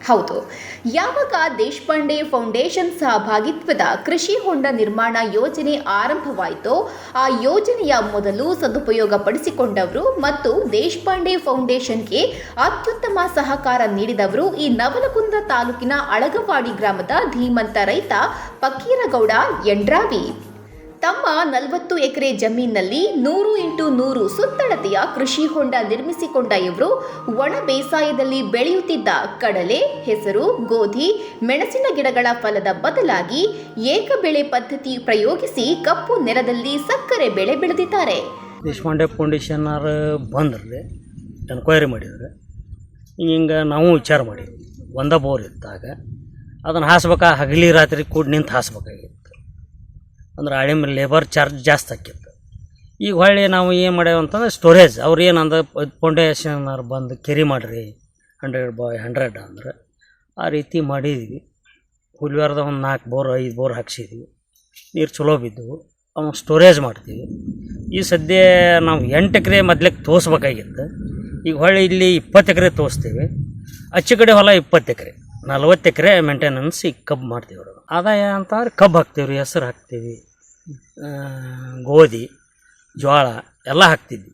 ಹೌದು. ಯಾವಾಗ ದೇಶಪಾಂಡೆ ಫೌಂಡೇಶನ್ ಸಹಭಾಗಿತ್ವದ ಕೃಷಿ ಹೊಂಡ ನಿರ್ಮಾಣ ಯೋಜನೆ ಆರಂಭವಾಯಿತೋ, ಆ ಯೋಜನೆಯ ಮೊದಲು ಸದುಪಯೋಗ ಪಡಿಸಿಕೊಂಡವರು ಮತ್ತು ದೇಶಪಾಂಡೆ ಫೌಂಡೇಶನ್ಗೆ ಅತ್ಯುತ್ತಮ ಸಹಕಾರ ನೀಡಿದವರು ಈ ನವಲಗುಂದ ತಾಲೂಕಿನ ಅಳಗವಾಡಿ ಗ್ರಾಮದ ಧೀಮಂತ ರೈತ ಫಕೀರಗೌಡ ಯಂಡ್ರಾವಿ ತಮ್ಮ ನಲವತ್ತು ಎಕರೆ ಜಮೀನಿನಲ್ಲಿ ನೂರು ಇಂಟು ನೂರು ಸುತ್ತಳತೆಯ ಕೃಷಿ ಹೊಂಡ ನಿರ್ಮಿಸಿಕೊಂಡ ಇವರು ಒಣ ಬೇಸಾಯದಲ್ಲಿ ಬೆಳೆಯುತ್ತಿದ್ದ ಕಡಲೆ, ಹೆಸರು, ಗೋಧಿ, ಮೆಣಸಿನ ಗಿಡಗಳ ಫಲದ ಬದಲಾಗಿ ಏಕ ಬೆಳೆ ಪದ್ಧತಿ ಪ್ರಯೋಗಿಸಿ ಕಪ್ಪು ನೆಲದಲ್ಲಿ ಸಕ್ಕರೆ ಬೆಳೆ ಬೆಳೆದಿದ್ದಾರೆ. ದೇಶಪಾಂಡೆ ಫೌಂಡೇಶನರ್ ಬಂದ್ರೆ ಎನ್ಕ್ವೈರಿ ಮಾಡಿದ್ರು. ಹಿಂಗೆ ನಾವು ವಿಚಾರ ಮಾಡಿದ್ವಿ. ಒಂದ ಬೋರ್ ಇದ್ದಾಗ, ಅದನ್ನು ಹಾಸ್ಬೇಕಾ, ಹಗಲಿ ರಾತ್ರಿ ಕೂಡ ನಿಂತು ಹಾಸ್ಬೇಕಾಗಿತ್ತು. ಅಂದ್ರೆ ಹಳೆ ಮೇಲೆ ಲೇಬರ್ ಚಾರ್ಜ್ ಜಾಸ್ತಿ ಆಕಿತ್ತು ಈಗ ಹೊಳ್ಳಿ ನಾವು ಏನು ಮಾಡ್ಯಾವ ಅಂತಂದ್ರೆ ಸ್ಟೋರೇಜ್ ಅವ್ರು ಏನಂದ ಫೌಂಡೇಶನ್ ಬಂದು ಕೆರಿ ಮಾಡಿರಿ ಹಂಡ್ರೆಡ್ ಬಾಯ್ ಹಂಡ್ರೆಡ್ ಅಂದ್ರೆ, ಆ ರೀತಿ ಮಾಡಿದ್ವಿ. ಹುಲ್ವಾರದ ಒಂದು ನಾಲ್ಕು ಬೋರ್, ಐದು ಬೋರ್ ಹಾಕ್ಸಿದ್ವಿ. ನೀರು ಚಲೋ ಬಿದ್ದವು. ಅವನು ಸ್ಟೋರೇಜ್ ಮಾಡ್ತೀವಿ. ಈ ಸದ್ಯ ನಾವು ಎಂಟು ಎಕರೆ ಮೊದ್ಲಿಗೆ ತೋರಿಸ್ಬೇಕಾಗಿತ್ತು ಈಗ ಹೊಳ್ಳಿ ಇಲ್ಲಿ ಇಪ್ಪತ್ತು ಎಕರೆ ತೋರಿಸ್ತೀವಿ ಅಚ್ಚು ಕಡೆ ಹೊಲ ಇಪ್ಪತ್ತು ಎಕರೆ. ನಲ್ವತ್ತು ಎಕರೆ ಮೇಂಟೆನೆನ್ಸ್ ಈಗ ಕಬ್ಬು ಮಾಡ್ತೀವಿ ಆದಾಯ ಅಂತಂದ್ರೆ ಕಬ್ಬು ಹಾಕ್ತೀವಿ ಹೆಸರು ಹಾಕ್ತೀವಿ. ಗೋಧಿ ಜೋಳ ಎಲ್ಲ ಹಾಕ್ತಿದ್ವಿ.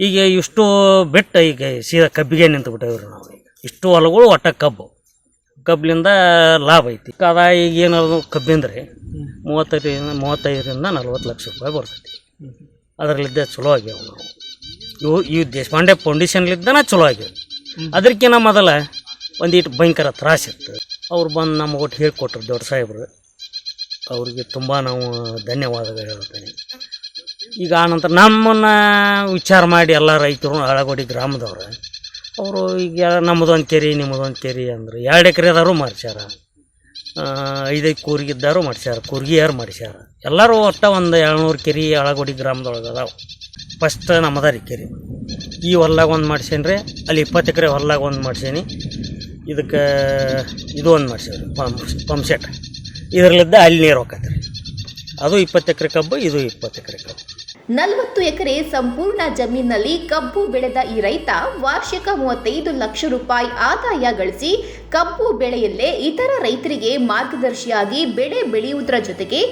ಈಗ ಇಷ್ಟು ಬೆಟ್ಟ ಈಗ ಸೀದಾ ಕಬ್ಬಿಗೆ ನಿಂತು ಬಿಟ್ಟೇವ್ರಿ ನಾವು ಇಷ್ಟು ಹೊಲಗಳು ಒಟ್ಟ ಕಬ್ಬು. ಕಬ್ಬಿನಿಂದ ಲಾಭ ಐತಿ. ಅದ ಈಗ ಏನಾದ್ರು ಕಬ್ಬಿಂದ್ರೆ ಮೂವತ್ತೈದರಿಂದ ಮೂವತ್ತೈದರಿಂದ ನಲ್ವತ್ತು ಲಕ್ಷ ರೂಪಾಯಿ ಬರ್ತೈತಿ. ಅದರಲ್ಲಿದ್ದ ಚಲೋ ಆಗ್ಯಾವ ನಾವು. ಇವು ಇವು ದೇಶಪಾಂಡೆ ಫೌಂಡೇಶನ್ಲಿದ್ದನ ಚಲೋ ಆಗ್ಯಾವ. ಅದಕ್ಕಿಂತ ಮೊದಲ ಒಂದಿಟ್ಟು ಭಯಂಕರ ತ್ರಾಸಿತ್ತು ಅವ್ರು ಬಂದು ನಮ್ಗೆ ಒಟ್ಟು ಹೇಳ್ಕೊಟ್ರು ದೊಡ್ಡ ಸಾಹೇಬ್ರು. ಅವ್ರಿಗೆ ತುಂಬ ನಾವು ಧನ್ಯವಾದಗಳು ಹೇಳ್ತೇನೆ. ಈಗ ಆನಂತರ ನಮ್ಮನ್ನು ವಿಚಾರ ಮಾಡಿ ಎಲ್ಲ ರೈತರು ಅಳಗೋಡಿ ಗ್ರಾಮದವ್ರು, ಅವರು ಈಗ ನಮ್ಮದೊಂದು ಕೆರೆ ನಿಮ್ಮದೊಂದು ಕೆರೆ ಅಂದ್ರೆ ಎರಡು ಎಕರೆದವರು ಮಾಡ್ಸ್ಯಾರ. ಐದೈದು ಕೂರ್ಗಿದ್ದಾರು ಮಾಡ್ಸ್ಯಾರ, ಕೂರ್ಗಿಯಾರು ಮಾಡ್ಸ್ಯಾರ. ಎಲ್ಲರೂ ಒಟ್ಟು ಒಂದು ಏಳ್ನೂರು ಕೆರೆ ಅಳಗೋಡಿ ಗ್ರಾಮದೊಳಗೆ ಅದಾವೆ. ಫಸ್ಟ್ ನಮ್ಮದ ರೀ ಕೆರೆ. ಈ ಹೊಲ್ದಾಗ ಒಂದು ಮಾಡ್ಸೇನಿ ಅಲ್ಲಿ ಇಪ್ಪತ್ತು ಎಕರೆ ಹೊಲ್ದಾಗ ಒಂದು ಮಾಡ್ಸೇನಿ ಇದಕ್ಕೆ ಇದು ಒಂದು ಮಾಡ್ಸೇವ್ರಿ ಪಂಪ್ ಪಂಪ್ ಸೆಟ್. ಇದರಲ್ಲಿದ್ದ ಅಲ್ಲಿ ನೀರು ಹೋಗತ್ತೆ. ಅದು ಇಪ್ಪತ್ತು ಎಕರೆ ಕಬ್ಬು, ಇದು ಇಪ್ಪತ್ತು ಎಕರೆ ಕಬ್ಬು. ನಲವತ್ತು ಎಕರೆ ಸಂಪೂರ್ಣ ಜಮೀನಿನಲ್ಲಿ ಕಬ್ಬು ಬೆಳೆದ ಈ ರೈತ ವಾರ್ಷಿಕ ಮೂವತ್ತೈದು ಲಕ್ಷ ರೂಪಾಯಿ ಆದಾಯ ಗಳಿಸಿ ಕಬ್ಬು ಬೆಳೆಯಲ್ಲೇ ಇತರ ರೈತರಿಗೆ ಮಾರ್ಗದರ್ಶಿಯಾಗಿ ಬೆಳೆ ಬೆಳೆಯುವುದರ ಜೊತೆಗೆ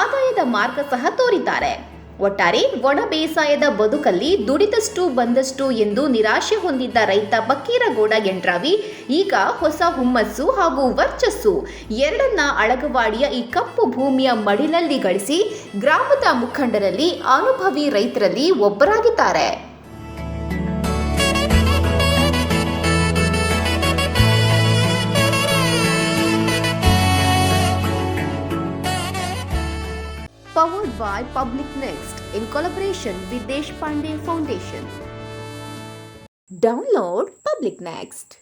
ಆದಾಯದ ಮಾರ್ಗ ಸಹ ತೋರಿದ್ದಾರೆ. ಒಟ್ಟಾರೆ ಒಣ ಬೇಸಾಯದ ಬದುಕಲ್ಲಿ ದುಡಿದಷ್ಟು ಬಂದಷ್ಟು ಎಂದು ನಿರಾಶೆ ಹೊಂದಿದ್ದ ರೈತ ಬಕ್ಕೀರಗೌಡ ಎಂಡ್ರಾವಿ ಈಗ ಹೊಸ ಹುಮ್ಮಸ್ಸು ಹಾಗೂ ವರ್ಚಸ್ಸು ಎರಡನ್ನ ಅಳಗವಾಡಿಯ ಈ ಕಪ್ಪು ಭೂಮಿಯ ಮಡಿಲಲ್ಲಿ ಗಳಿಸಿ ಗ್ರಾಮದ ಮುಖಂಡರಲ್ಲಿ ಅನುಭವಿ ರೈತರಲ್ಲಿ ಒಬ್ಬರಾಗಿದ್ದಾರೆ. Powered by Public Next in collaboration with Deshpande Foundation. Download Public Next.